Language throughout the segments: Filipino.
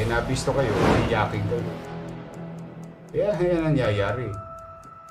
eh nabisto kayo, iyakin kayo. Kaya yan ang nangyayari.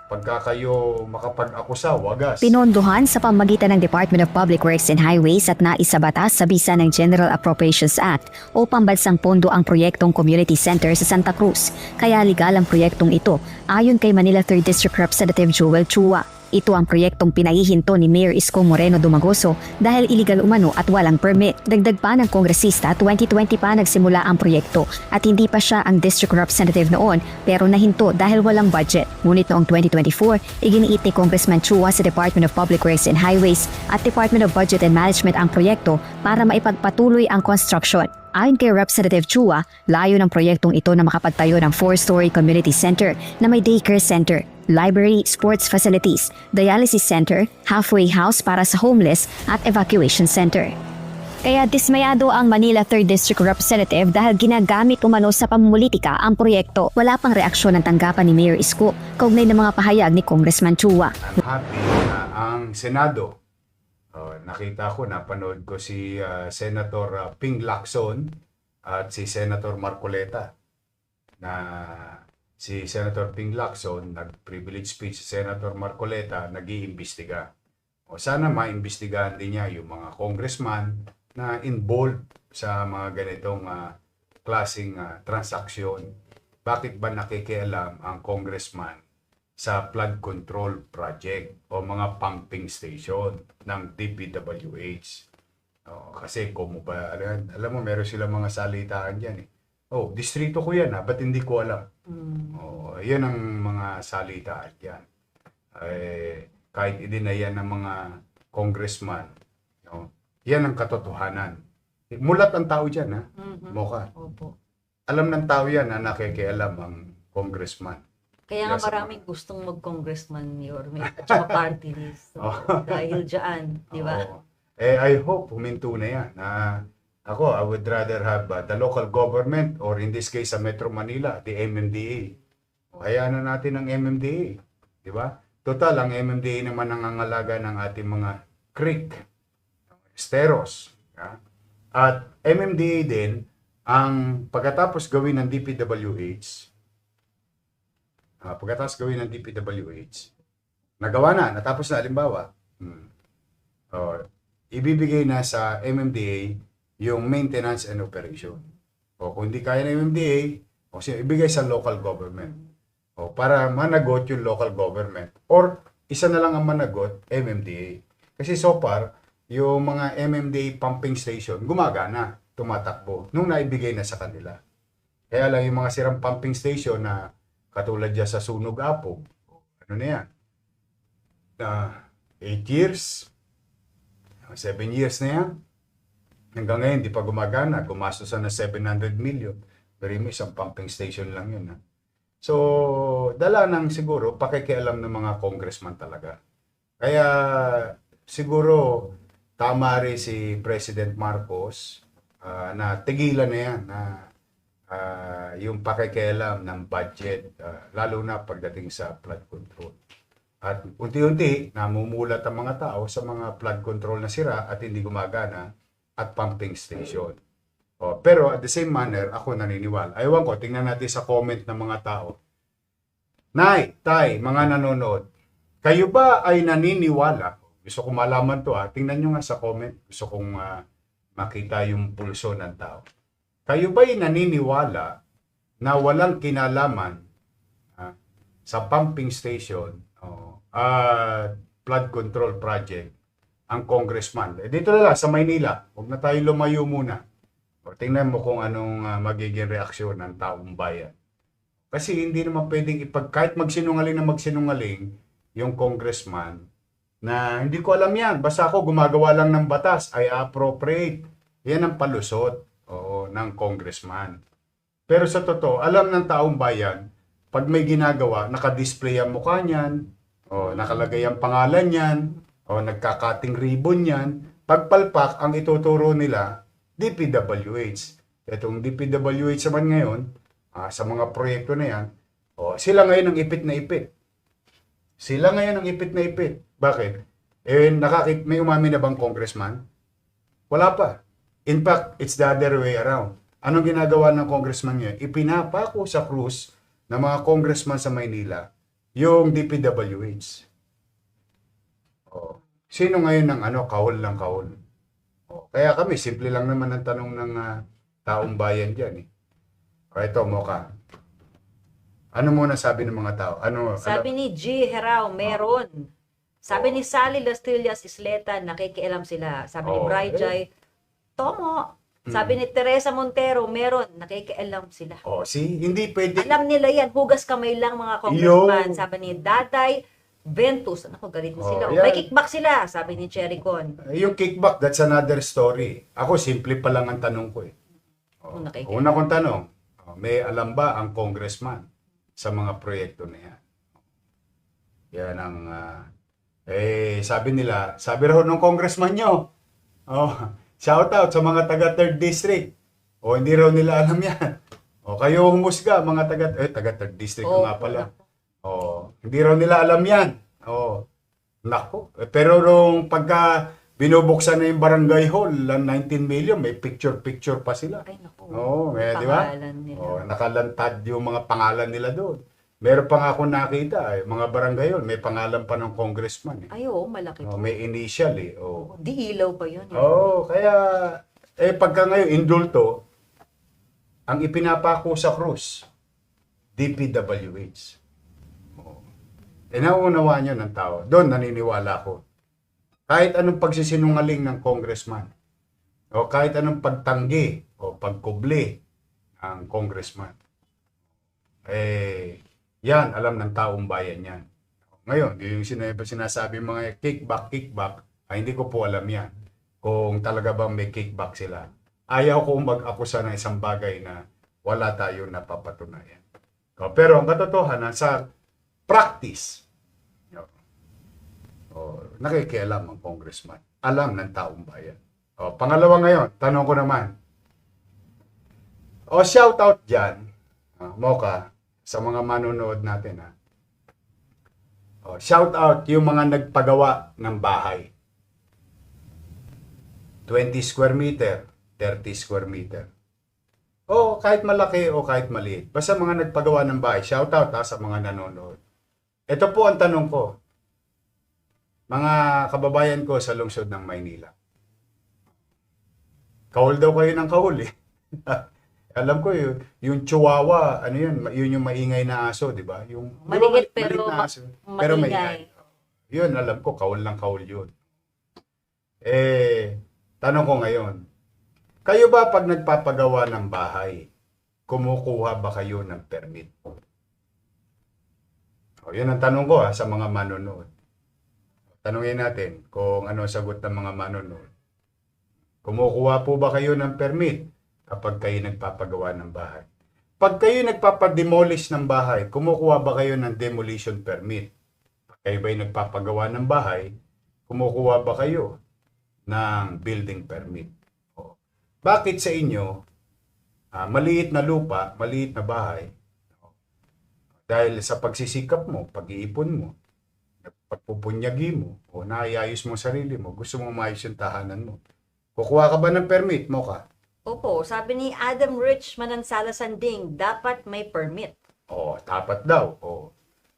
Pagka kayo makapag-akusa, wagas. Pinondohan sa pamagitan ng Department of Public Works and Highways at naisabatas sa bisa ng General Appropriations Act o pambansang pondo ang proyektong Community Center sa Santa Cruz. Kaya legal ang proyektong ito ayon kay Manila 3rd District Representative Joel Chua. Ito ang proyektong pinahihinto ni Mayor Isko Moreno Dumagoso dahil illegal umano at walang permit. Dagdag pa ng kongresista, 2020 pa nagsimula ang proyekto at hindi pa siya ang district representative noon pero nahinto dahil walang budget. Ngunit noong 2024, iginiit ni Congressman Chua sa Department of Public Works and Highways at Department of Budget and Management ang proyekto para maipagpatuloy ang construction. Ayon kay Representative Chua, layo ng proyektong ito na makapagtayo ng four-story community center na may daycare center, library, sports facilities, dialysis center, halfway house para sa homeless at evacuation center. Kaya dismayado ang Manila 3rd District Representative dahil ginagamit umano sa pamumulitika ang proyekto. Wala pang reaksyon ng tanggapan ni Mayor Isko kaugnay ng mga pahayag ni Congressman Chua. I'm happy na ang Senado, oh, nakita ko, napanood ko si ah, Senator ah, Ping Lacson at si Senator Marcoleta na si Senator Ping Lacson nag-privilege speech si Senator Marcoleta nag-iimbestiga. O sana maimbestigahan din niya yung mga congressman na involved sa mga ganitong ah, klaseng ah, transaksyon. Bakit ba nakikialam ang congressman sa flood control project o mga pumping station ng DPWH. Oh, kasi kung ba, alam, alam mo, meron silang mga salitaan dyan eh. Oh, distrito ko yan ha, ba't hindi ko alam? Oh, yan ang mga salitaan dyan. Eh, kahit idinayan ng mga congressman, no? yan ang katotohanan. Mulat ang tao dyan ha, Mhm. Mocha. Opo. Alam ng tao yan na nakikialam ang congressman. Kaya nga Yes, maraming gustong mag-congressman Yorme at saka party list. So, Oh. dahil dyan, di ba? Oo. Eh, I hope huminto na yan. Na ako, I would rather have uh, the local government or in this case sa Metro Manila, the MMDA. Hayaan na natin ang MMDA. Di ba? Total, ang MMDA naman ang angalaga ng ating mga creek, esteros. ya. At MMDA din, ang pagkatapos gawin ng DPWH, ah, pagkatapos gawin ng DPWH, nagawa na, natapos na, halimbawa, hmm, oh, ibibigay na sa MMDA yung maintenance and operation. O kung hindi kaya ng MMDA, o siya, ibigay sa local government. O para managot yung local government. Or isa na lang ang managot, MMDA. Kasi so far, yung mga MMDA pumping station, gumagana, tumatakbo, nung naibigay na sa kanila. Kaya lang yung mga sirang pumping station na katulad dyan sa Sunog Apo, ano na yan? Na 8 years, 7 years na yan. Hanggang ngayon, di pa gumagana. Gumastos na 700 million. Pero yung isang pumping station lang yun. Ha? So, dala ng siguro, pakikialam ng mga congressman talaga. Kaya, siguro, tama rin si President Marcos ah, na tigilan na yan na ah, yung pakikialam ng budget, ah, lalo na pagdating sa flood control. At unti-unti, namumulat ang mga tao sa mga flood control na sira at hindi gumagana at pumping station. O, pero at the same manner, ako naniniwala. Aywan ko, tingnan natin sa comment ng mga tao. Nay, tay, mga nanonood, kayo ba ay naniniwala? Gusto ko malaman to ha. Tingnan nyo nga sa comment. Gusto kong ah, makita yung pulso ng tao. Kayo ba ay naniniwala na walang kinalaman ah, sa pumping station oh, at flood control project ang congressman. Eh, dito na lang, sa Maynila. Huwag na tayo lumayo muna. O, tingnan mo kung anong ah, magiging reaksyon ng taong bayan. Kasi hindi naman pwedeng ipag, kahit magsinungaling na magsinungaling, yung congressman, na hindi ko alam yan, basta ako gumagawa lang ng batas, ay appropriate. Yan ang palusot oo, ng congressman. Pero sa totoo, alam ng taong bayan, pag may ginagawa, nakadisplay ang mukha niyan, o nakalagay ang pangalan niyan, o nagkakating ribbon niyan, pagpalpak ang ituturo nila, DPWH. Itong DPWH naman ngayon, ah, sa mga proyekto na yan, o, sila ngayon ang ipit na ipit. Sila ngayon ang ipit na ipit. Bakit? Eh, nakakit, may umamin na bang congressman? Wala pa. In fact, it's the other way around. Anong ginagawa ng congressman ngayon? Ipinapako sa krus ng mga congressman sa Maynila yung DPWH. Oh. Sino ngayon ng ano, kahol ng kahol? Oh. Kaya kami, simple lang naman ang tanong ng ah, taong bayan dyan. Eh. O ito, Moka. Ano muna sabi ng mga tao? Ano, Sabi ni G. Herao, meron. Sabi ni Sally Lastillas Isleta, nakikialam sila. Sabi ni Oh, Bri eh. Jai, Tomo. Sabi ni Teresa Montero, meron. Nakikialam sila. oh, see, hindi pwede. Alam nila yan, hugas kamay lang mga congressman. Yo. Sabi ni Daday Ventus, ano galit na Oh, sila. yan. May kickback sila, sabi ni Cherry Con. Eh, Yung kickback, that's another story. Ako, simple pa lang ang tanong ko eh. Oh, Una kay Ken. Una kong tanong, oh, may alam ba ang congressman sa mga proyekto na yan? Yan ang, ah, eh, sabi nila, sabi raw ng congressman nyo, oh, shout out sa mga taga 3rd district. O, hindi raw nila alam yan. O, kayo humusga, mga taga, eh, taga 3rd district Oh, nga pala. Oh, hindi raw nila alam yan. Oh, nako. Eh, Pero nung pagka binubuksan na yung barangay hall, ang 19 million, may picture-picture pa sila. Ay, naku. Oo, eh, di ba? Nila. Oh, nakalantad yung mga pangalan nila doon. Meron pa nga ako nakita, eh, mga barangay hall, may pangalan pa ng congressman. Eh. Ay, oo, malaki Oh, po. may initial eh. Oh. Di ilaw pa yun. eh. Oo, kaya, eh pagka ngayon, indulto, ang ipinapako sa krus, DPWH. Oo. Eh, nauunawaan nyo ng tao. Doon, naniniwala ko. Kahit anong pagsisinungaling ng congressman, o kahit anong pagtanggi o pagkubli ng congressman, eh, yan, alam ng taong bayan yan. Ngayon, yung sinabi, sinasabi mga kickback, kickback, ay hindi ko po alam yan. Kung talaga bang may kickback sila. Ayaw ko mag-akusa ng isang bagay na wala tayong napapatunayan. Pero ang katotohanan sa practice, o, nakikialam ang congressman. Alam ng taong bayan. O, pangalawa ngayon, tanong ko naman. O shout out dyan, ah, Mocha, sa mga manonood natin ha. O, shout out yung mga nagpagawa ng bahay. 20 square meter, 30 square meter. O kahit malaki o kahit maliit. Basta mga nagpagawa ng bahay, shout out ha, sa mga nanonood. Ito po ang tanong ko. Mga kababayan ko sa lungsod ng Maynila. Kahul daw kayo ng kahul eh. Alam ko yun, yung chihuahua, ano yun, yun yung maingay na aso, di ba? Yung Maliit mali- pero na aso, pero maingay. maingay. Yun, alam ko, kahul lang kahul yun. Eh, tanong ko ngayon, kayo ba pag nagpapagawa ng bahay, kumukuha ba kayo ng permit? O, yun ang tanong ko ha, sa mga manonood. Tanungin natin kung ano ang sagot ng mga manonood. Kumukuha po ba kayo ng permit kapag kayo nagpapagawa ng bahay? Pag kayo nagpapademolish ng bahay, kumukuha ba kayo ng demolition permit? Pag kayo ba'y nagpapagawa ng bahay, kumukuha ba kayo ng building permit? O, Bakit sa inyo, ah, maliit na lupa, maliit na bahay, dahil sa pagsisikap mo, pag-iipon mo, pagpupunyagi mo, o naayayos mo sarili mo, gusto mo maayos yung tahanan mo. Kukuha ka ba ng permit mo ka? Opo, sabi ni Adam Rich Manansala Sanding, dapat may permit. O, tapat daw. O,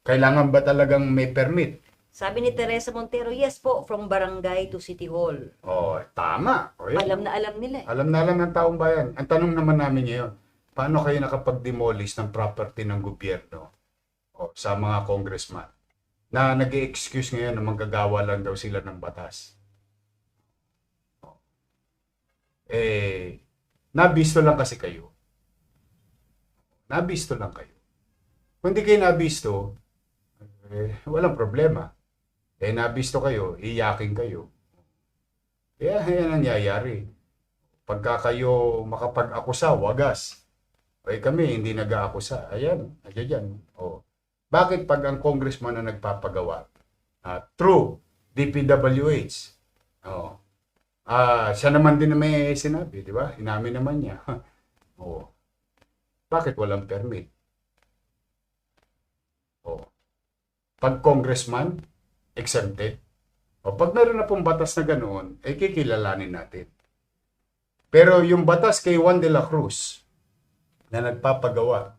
kailangan ba talagang may permit? Sabi ni Teresa Montero, yes po, from barangay to city hall. O, tama. O, yun. Alam na alam nila eh. Alam na alam ng taong bayan. Ang tanong naman namin ngayon, paano kayo nakapag-demolish ng property ng gobyerno o, sa mga congressman na nag excuse ngayon na manggagawa lang daw sila ng batas? Eh, nabisto lang kasi kayo. Nabisto lang kayo. Kung di kayo nabisto, eh, walang problema. Eh, nabisto kayo, iyakin kayo. Kaya yan ang nangyayari pagka kayo makapag-akusa, wagas. Eh kami, hindi nag-aakusa. Ayan, ayan yan. O. Bakit pag ang congressman na nagpapagawa, ah, true, DPWH, o, ah, siya naman din na may sinabi, di ba? Inamin naman niya. o. Bakit walang permit? O. Pag congressman, exempted. O pag meron na pong batas na ganoon, eh kikilalanin natin. Pero yung batas kay Juan de la Cruz na nagpapagawa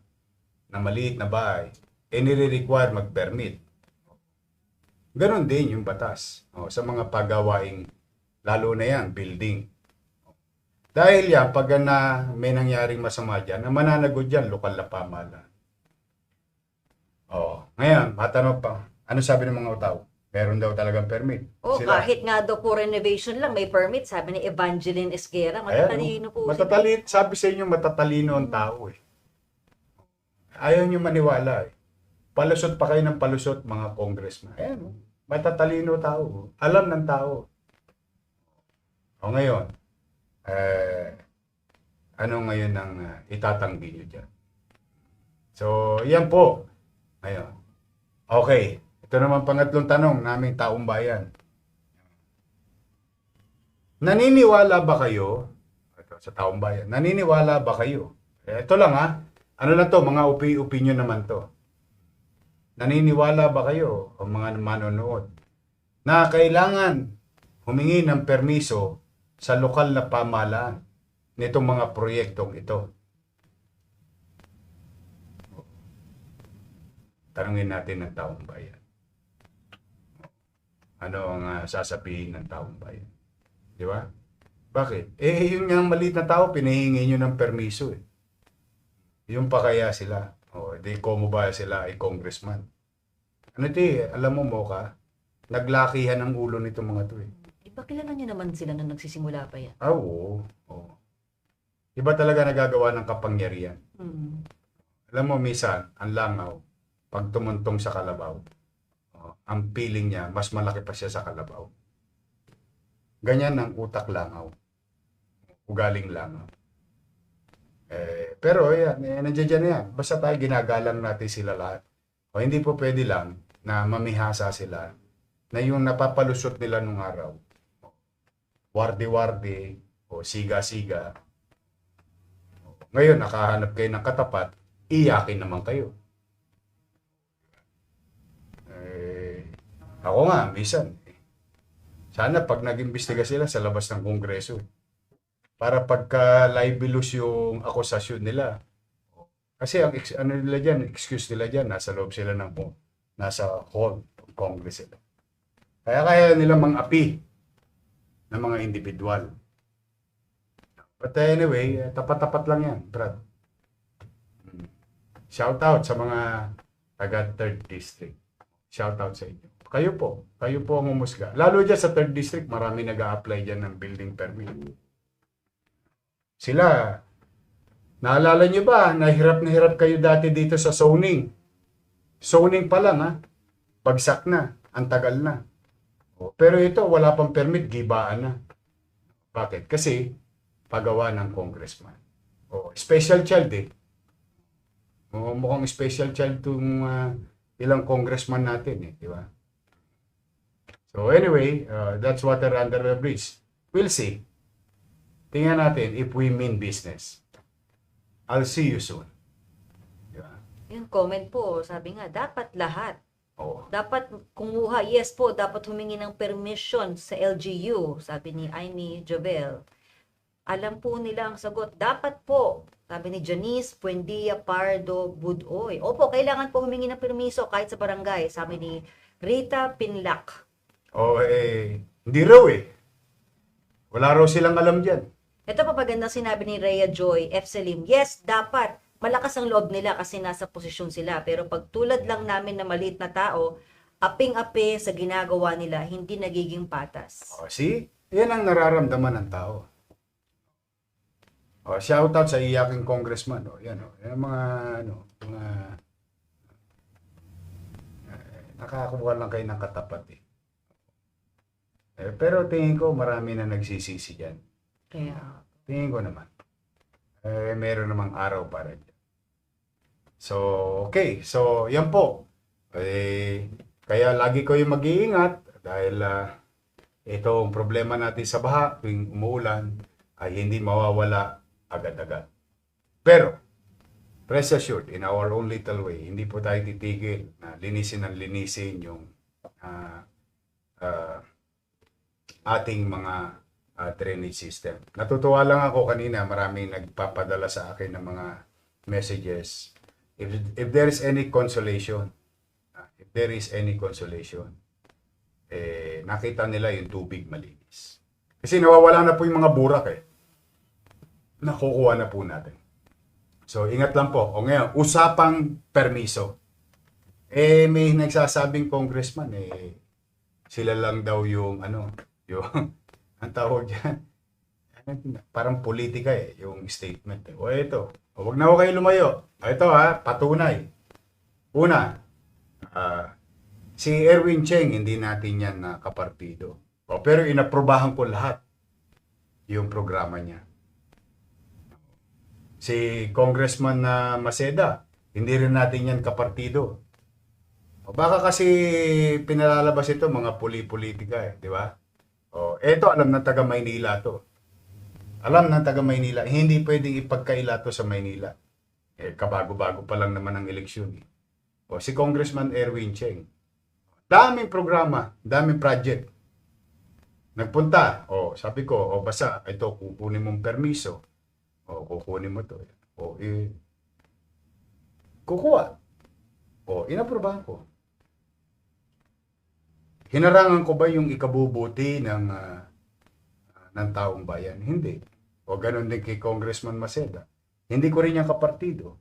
na maliit na bahay, eh nire-require mag-permit. Ganon din yung batas oh, sa mga pagawaing lalo na yan, building. Dahil yan, pag na may nangyaring masama dyan, na mananagot dyan, lokal na pamahalaan. Oh, ngayon, matanong pa, ano sabi ng mga tao? Meron daw talagang permit. Oh, Sila. kahit nga daw po renovation lang, may permit. Sabi ni Evangeline Esguera, Ayan, matatalino po. oh. Matatalino, sabi sa inyo, matatalino ang tao eh. Ayaw nyo maniwala eh. Palusot pa kayo ng palusot, mga congressman. Ayan, oh. matatalino tao. Alam ng tao. O ngayon, eh, ano ngayon ang uh, itatanggi nyo dyan? So, yan po. Ngayon. Okay. Ito naman pangatlong tanong naming taong bayan. Naniniwala ba kayo, ito, sa taong bayan, naniniwala ba kayo? Eh, ito lang ha, ano lang to, mga opi opinion naman to. Naniniwala ba kayo, o mga manonood, na kailangan humingi ng permiso sa lokal na pamahalaan nitong mga proyektong ito? Tanungin natin ng taong bayan. Ano ang ah, sasabihin ng taong bayan? Di ba? Bakit? Eh, yung nga maliit na tao, pinahingi nyo ng permiso eh. Yung pa kaya sila. O, di komo ba sila ay congressman. Ano ti, alam mo mo ka, naglakihan ang ulo nito mga to eh. Di ba kilala niyo naman sila nung nagsisimula pa yan? Ah, oo. oo. Iba talaga nagagawa ng kapangyarihan. Mm. Alam mo, minsan, ang langaw, pag tumuntong sa kalabaw, oh, ang feeling niya, mas malaki pa siya sa kalabaw. Ganyan ang utak langaw. Ugaling langaw. Eh, pero yan, eh, nandiyan dyan na yan. Basta tayo ginagalang natin sila lahat. O hindi po pwede lang na mamihasa sila na yung napapalusot nila nung araw. Wardi-wardi o siga-siga. Ngayon, nakahanap kayo ng katapat, iyakin naman kayo. Eh, ako nga, minsan, eh, sana pag nag-imbestiga sila sa labas ng kongreso, para pagka libelous yung akusasyon nila, kasi ang ex- ano nila dyan, excuse nila dyan, nasa loob sila ng nasa hall of Congress sila. Kaya kaya nila mang-api ng mga individual. But anyway, eh, tapat-tapat lang yan, Brad. Mm. Shout out sa mga taga 3rd District. Shout out sa inyo. Kayo po, kayo po ang umusga. Lalo dyan sa 3rd District, marami nag apply dyan ng building permit. Sila, naalala nyo ba, nahirap na hirap kayo dati dito sa zoning. Zoning pa lang ha, bagsak na, ang tagal na. O, Pero ito, wala pang permit, gibaan na. Bakit? Kasi, pagawa ng congressman. O, special child eh. O, mukhang special child itong ah, ilang congressman natin eh, di ba? So anyway, uh, that's water under the bridge. We'll see. Tingnan natin if we mean business. I'll see you soon. Di ba? Yung comment po, sabi nga, dapat lahat. Oo. Dapat kumuha, yes po, dapat humingi ng permission sa LGU, sabi ni Aimee Jovel. Alam po nila ang sagot, dapat po, sabi ni Janice Buendia Pardo Budoy. Opo, kailangan po humingi ng permiso kahit sa barangay, sabi ni Rita Pinlac. O eh, hindi raw eh. Wala raw silang alam dyan. Ito pa paganda sinabi ni Rhea Joy F. Selim, yes, dapat. Malakas ang loob nila kasi nasa posisyon sila. Pero pag tulad lang namin na maliit na tao, aping-api sa ginagawa nila, hindi nagiging patas. O, see? Yan ang nararamdaman ng tao. O, shout out sa iyaking congressman. O, yan o. Yan mga, ano, mga, eh, nakakuha lang kayo ng katapat eh. eh. Pero tingin ko marami na nagsisisi dyan. Kaya, Tingin ko naman. Eh, meron namang araw para dyan. So, okay. So, yan po. Eh, kaya lagi ko yung mag-iingat dahil ah, itong problema natin sa baha tuwing umuulan ay hindi mawawala agad-agad. Pero, rest assured, in our own little way, hindi po tayo titigil na linisin ng linisin yung ah, ah, ating mga ah, drainage system. Natutuwa lang ako kanina, maraming nagpapadala sa akin ng mga messages. If, if there is any consolation, ah, if there is any consolation, eh, nakita nila yung tubig malinis. Kasi nawawala na po yung mga burak eh. Nakukuha na po natin. So, ingat lang po. O ngayon, usapang permiso. Eh, may nagsasabing congressman eh, sila lang daw yung ano, yung, ang tawag dyan, parang politika eh, yung statement. Eh. O ito, o, wag na ako kayo lumayo. O ito ha, patunay. Una, ah, si Erwin Cheng, hindi natin yan na kapartido. O, pero inaprobahan ko lahat yung programa niya. Si Congressman na Maceda, hindi rin natin yan kapartido. O baka kasi pinalalabas ito mga puli-politika eh, di ba? O, eto alam ng taga Maynila to. Alam ng taga Maynila, hindi pwedeng ipagkaila to sa Maynila. Eh, kabago-bago pa lang naman ang eleksyon. Eh. O, si Congressman Erwin Cheng. Daming programa, daming project. Nagpunta, o sabi ko, o basta, ito, kukunin mong permiso. O, kukunin mo to. O, eh, kukuha. O, inaprobahan ko. Hinarangan ko ba yung ikabubuti ng ah, ng taong bayan? Hindi. O ganun din kay Congressman Maceda. Hindi ko rin yung kapartido.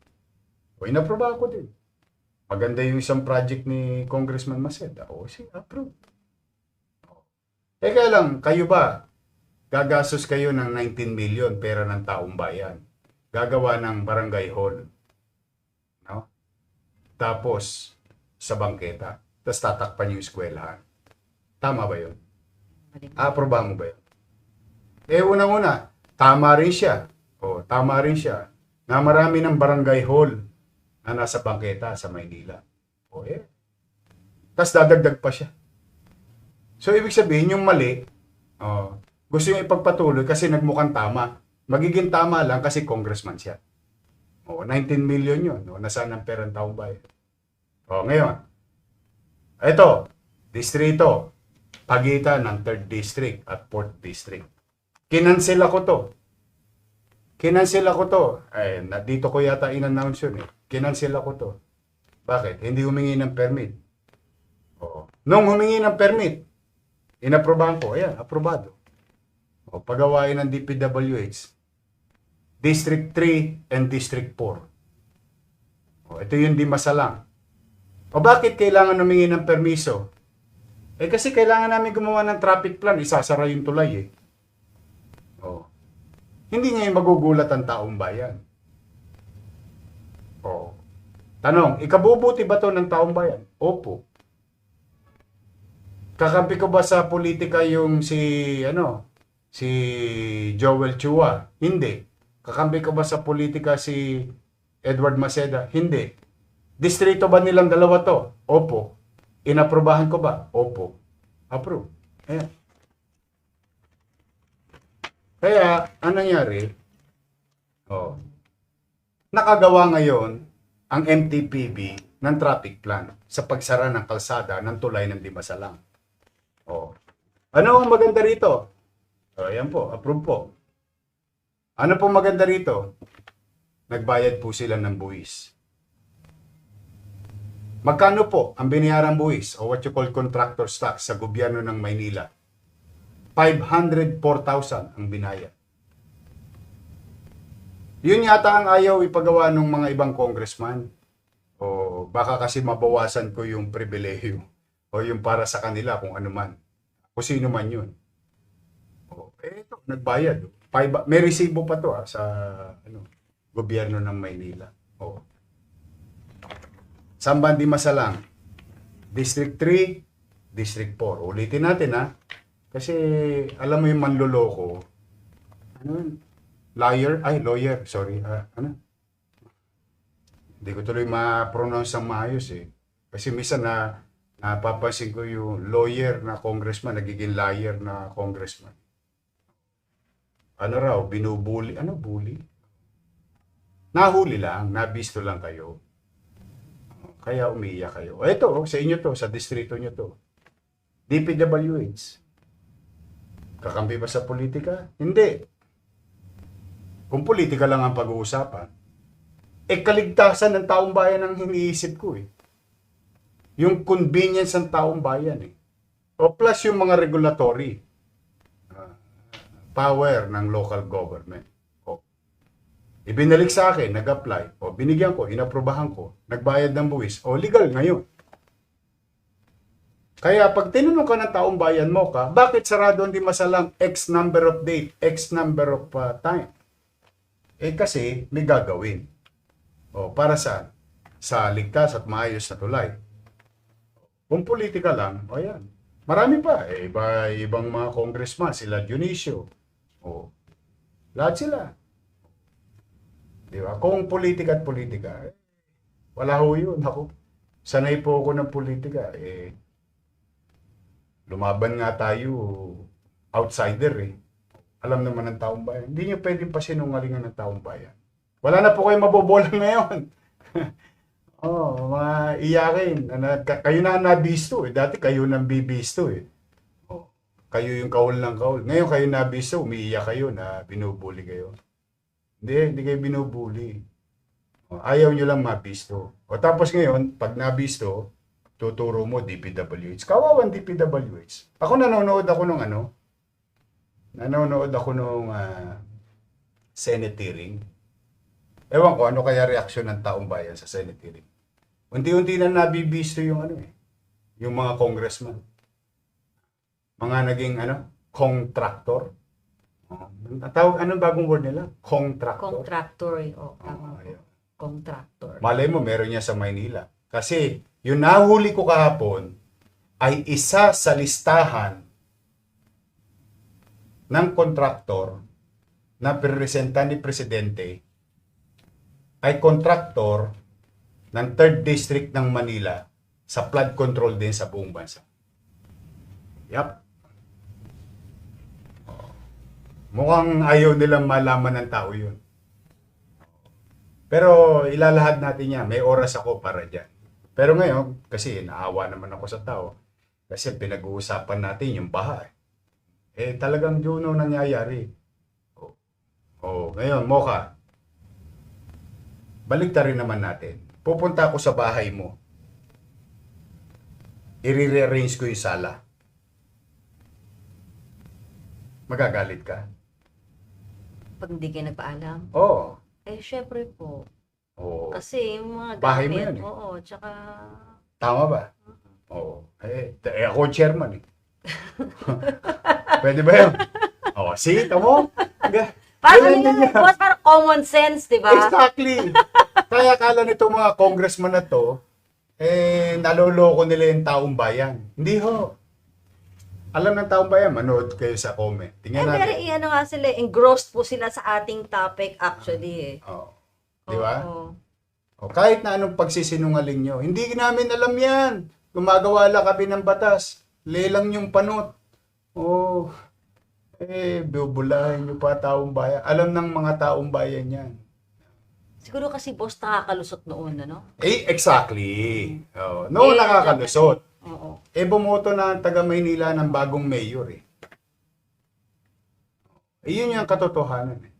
O inaprobahan ko din. Maganda yung isang project ni Congressman Maceda. O sige, approve. Eh kaya lang, kayo ba, gagastos kayo ng 19 million pera ng taong bayan. Gagawa ng barangay hall. No? Tapos, sa bangketa. Tapos tatakpan yung eskwelahan. Tama ba yun? Aprobahan mo ba yun? Eh, unang-una, tama rin siya. O, tama rin siya na marami ng barangay hall na nasa bangketa sa Maynila. O, eh. Tapos dadagdag pa siya. So, ibig sabihin, yung mali, oh, gusto yung ipagpatuloy kasi nagmukhang tama. Magiging tama lang kasi congressman siya. O, 19 million yun. O, nasaan ang perang taong bayan? O, ngayon, ito, distrito, pagitan ng 3rd District at 4th District. Kinansel ako to. Kinansel ako to. Na, dito ko yata in-announce yun eh. Kinansel ako to. Bakit? Hindi humingi ng permit. Oo. Nung humingi ng permit, inaprobahan ko. Ayan, aprobado. O, pagawain ng DPWH. District 3 and District 4. O, ito yung di masalang. O bakit kailangan humingi ng permiso? Eh kasi kailangan namin gumawa ng traffic plan, isasara yung tulay eh. Oh. Hindi ngayon magugulat ang taong bayan. Oh. Tanong, ikabubuti ba to ng taong bayan? Opo. Kakampi ko ba sa politika yung si, ano, si Joel Chua? Hindi. Kakampi ko ba sa politika si Edward Maceda? Hindi. Distrito ba nilang dalawa to? Opo. Inaprobahan ko ba? Opo. Approve. Ayan. Kaya, anong nangyari? Oh, nakagawa ngayon ang MTPB ng traffic plan sa pagsara ng kalsada ng tulay ng Dimasalang. Oh. Ano ang maganda rito? Oh, ayan po, approve po. Ano po maganda rito? Nagbayad po sila ng buwis. Magkano po ang binayaran buwis o what you call contractor tax sa gobyerno ng Maynila? 504,000 ang binayad. Yun yata ang ayaw ipagawa ng mga ibang congressman. O baka kasi mabawasan ko yung pribilehiyo o yung para sa kanila kung ano man. Kung sino man yun. O, eh, ito, nagbayad. May resibo pa to ah, sa ano, gobyerno ng Maynila. O, Samban di Masalang, District 3, District 4. Ulitin natin ha. Kasi alam mo yung manloloko. Ano yun? Liar? Ay, lawyer. Sorry. ah, ano? Hindi ko tuloy ma-pronounce ang maayos eh. Kasi minsan na napapansin ko yung lawyer na congressman, nagiging liar na congressman. Ano raw, binubuli. Ano bully? Nahuli lang, nabisto lang kayo. Kaya umiiyak kayo. O ito, oh, sa inyo to, sa distrito nyo to. DPWH. Kakampi ba sa politika? Hindi. Kung politika lang ang pag-uusapan, eh kaligtasan ng taong bayan ang iniisip ko eh. Yung convenience ng taong bayan eh. O plus yung mga regulatory ah, power ng local government. Ibinalik sa akin, nag-apply. O, binigyan ko, inaprobahan ko, nagbayad ng buwis. O, legal ngayon. Kaya pag tinanong ka ng taong bayan mo ka, bakit sarado hindi masalang X number of date, X number of uh, time? Eh kasi may gagawin. O, para saan? Sa ligtas at maayos na tulay. Kung politika lang, o yan. Marami pa. Eh, iba, ibang mga congressman, sila Dionisio. O, lahat sila. Di ba? Kung politika at politika, eh, wala ho yun. Ako, sanay po ako ng politika. Eh, lumaban nga tayo outsider eh. Alam naman ng taong bayan. Hindi nyo pwedeng pasinungalingan ng taong bayan. Wala na po kayo mabobolang ngayon. oh, mga iyakin. Ano, ka- kayo na nabisto eh. Dati kayo nang bibisto eh. Oh, kayo yung kahol ng kahol. Ngayon kayo nabisto, umiiyak kayo na binubuli kayo. Hindi, hindi kayo binubuli. Ayaw nyo lang mabisto. O tapos ngayon, pag nabisto, tuturo mo DPWH. Kawawan DPWH. Ako nanonood ako nung ano, nanonood ako nung ah, Senate hearing. Ewan ko ano kaya reaksyon ng taong bayan sa Senate hearing. Unti-unti na nabibisto yung ano eh, yung mga congressman. Mga naging ano, contractor. Oh, ang tawag, anong bagong word nila? Contractor. Contractor. O, Oh, tama po. ayun. Contractor. Malay mo, meron niya sa Maynila. Kasi, yung nahuli ko kahapon ay isa sa listahan ng kontraktor na pinresenta ni Presidente ay kontraktor ng 3rd District ng Manila sa flood control din sa buong bansa. Yap. Mukhang ayaw nilang malaman ng tao yun. Pero ilalahad natin yan. May oras ako para dyan. Pero ngayon, kasi naawa naman ako sa tao. Kasi pinag-uusapan natin yung baha. Eh, eh talagang ang nangyayari. Oh, oh ngayon, Mocha. Balik rin naman natin. Pupunta ako sa bahay mo. I-rearrange ko yung sala. Magagalit ka? Pag hindi kayo nagpaalam. Oo. Eh, syempre po. Oo. Kasi yung mga Bahay mo gamit, yan eh. oo, tsaka Tama ba? Oo. Eh, eh, ako ang chairman eh. Pwede ba yun? Oo, see, tamo? Parang yun, yan. boss, parang common sense, di ba? Exactly. Kaya akala nito mga congressman na to, eh, naloloko nila yung taong bayan. Hindi ho. Alam ng taong bayan, manood kayo sa comment. Eh, Tingnan very, natin. ano nga sila, engrossed po sila sa ating topic actually eh. Oo. Di ba? Oo. O, kahit na anong pagsisinungaling nyo, hindi namin alam yan. Gumagawa lang kami ng batas. Lelang yung panot. Oh, eh, bubulahin nyo pa taong bayan. Alam ng mga taong bayan yan. Siguro kasi boss nakakalusot noon, ano? Eh, exactly. Oh, no, Eh, nakakalusot. Oo. Eh, bumoto na taga Maynila ng bagong mayor eh. Eh, yun yung katotohanan eh.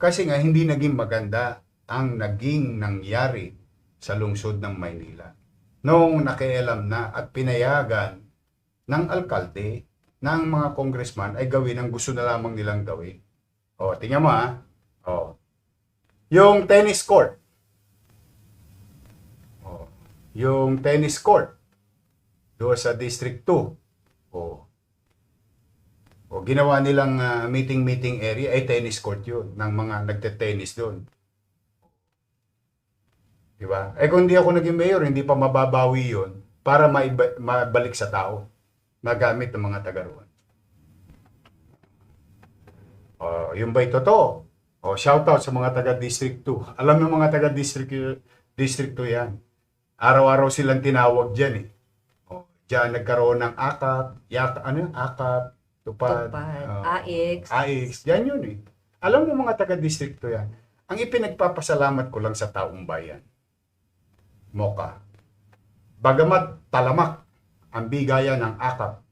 Kasi nga, hindi naging maganda ang naging nangyari sa lungsod ng Maynila. Noong nakialam na at pinayagan ng alkalde ng mga congressman ay gawin ang gusto na lamang nilang gawin. O, tingnan mo ha. O. Yung tennis court. O. Yung tennis court doon sa District 2. O. O ginawa nilang ah, meeting-meeting area ay tennis court yun ng mga nagte-tennis doon. Di ba? Eh kung hindi ako naging mayor, hindi pa mababawi yun para maiba- mabalik sa tao magamit ng mga taga roon. O, yung ba'y totoo? O, shoutout sa mga taga District 2. Alam ng mga taga District, District 2 yan. Araw-araw silang tinawag dyan eh. O, dyan nagkaroon ng akap, yak, ano yun? Akap, tupad, Tupad, o, AX. AX, dyan yun eh. Alam ng mga taga District 2 yan. Ang ipinagpapasalamat ko lang sa taong bayan, Moka, bagamat talamak ang bigaya ng akap,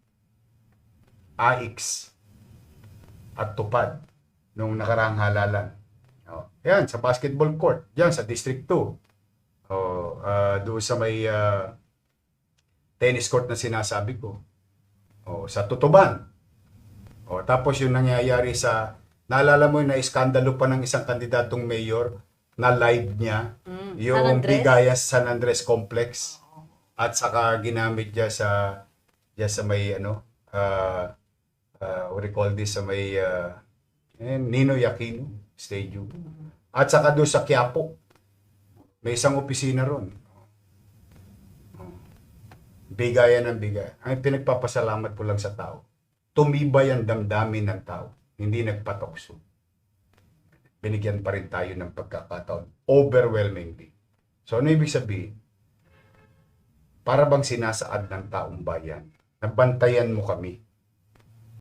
AIX at Tupad nung nakaraang halalan. Oh, yan, sa basketball court, yan sa District 2. Oh, ah, doon sa may ah, tennis court na sinasabi ko. Oh, sa Tutuban. Oh, tapos yung nangyayari sa naalala mo yung na-iskandalo pa ng isang kandidatong mayor na live niya Mm, San yung Andres? Bigayas San Andres Complex at saka ginamit niya sa diya sa may ano uh, uh, what do you call this sa may uh, eh, Ninoy Aquino Stadium at saka doon sa Quiapo may isang opisina ron bigayan ng bigay. Ang pinagpapasalamat ko lang sa tao tumibay ang damdamin ng tao hindi nagpatokso. Binigyan pa rin tayo ng pagkakataon overwhelmingly. So ano ibig sabihin? Para bang sinasaad ng taong bayan na bantayan mo kami